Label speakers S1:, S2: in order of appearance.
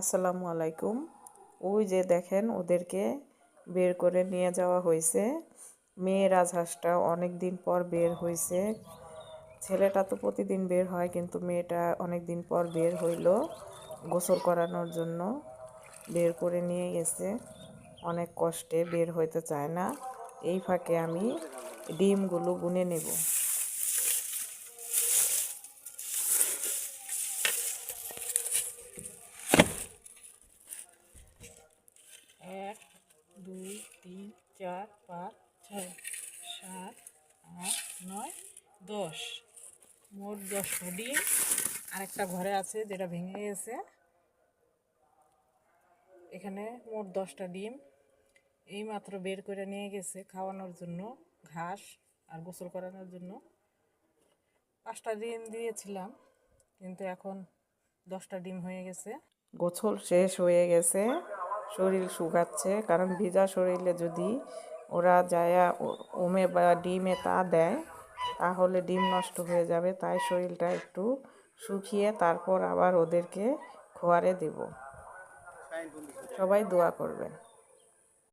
S1: আসসালামু আলাইকুম ওই যে দেখেন ওদেরকে বের করে নিয়ে যাওয়া হয়েছে মেয়ে রাজহাঁসটা অনেক দিন পর বের হয়েছে ছেলেটা তো প্রতিদিন বের হয় কিন্তু মেয়েটা অনেক দিন পর বের হইল গোসল করানোর জন্য বের করে নিয়ে গেছে অনেক কষ্টে বের হইতে চায় না এই ফাঁকে আমি ডিমগুলো গুনে নেব এক দুই তিন চার পাঁচ ছয় সাত আট নয় দশ মোট দশটা ডিম আরেকটা ঘরে আছে যেটা ভেঙে গেছে এখানে মোট দশটা ডিম এই মাত্র বের করে নিয়ে গেছে খাওয়ানোর জন্য ঘাস আর গোসল করানোর জন্য পাঁচটা ডিম দিয়েছিলাম কিন্তু এখন দশটা ডিম হয়ে গেছে গোসল শেষ হয়ে গেছে শরীর শুকাচ্ছে কারণ ভিজা শরীরে যদি ওরা যায়া ওমে বা ডিমে তা দেয় তাহলে ডিম নষ্ট হয়ে যাবে তাই শরীরটা একটু শুকিয়ে তারপর আবার ওদেরকে খোয়ারে দেব সবাই দোয়া করবেন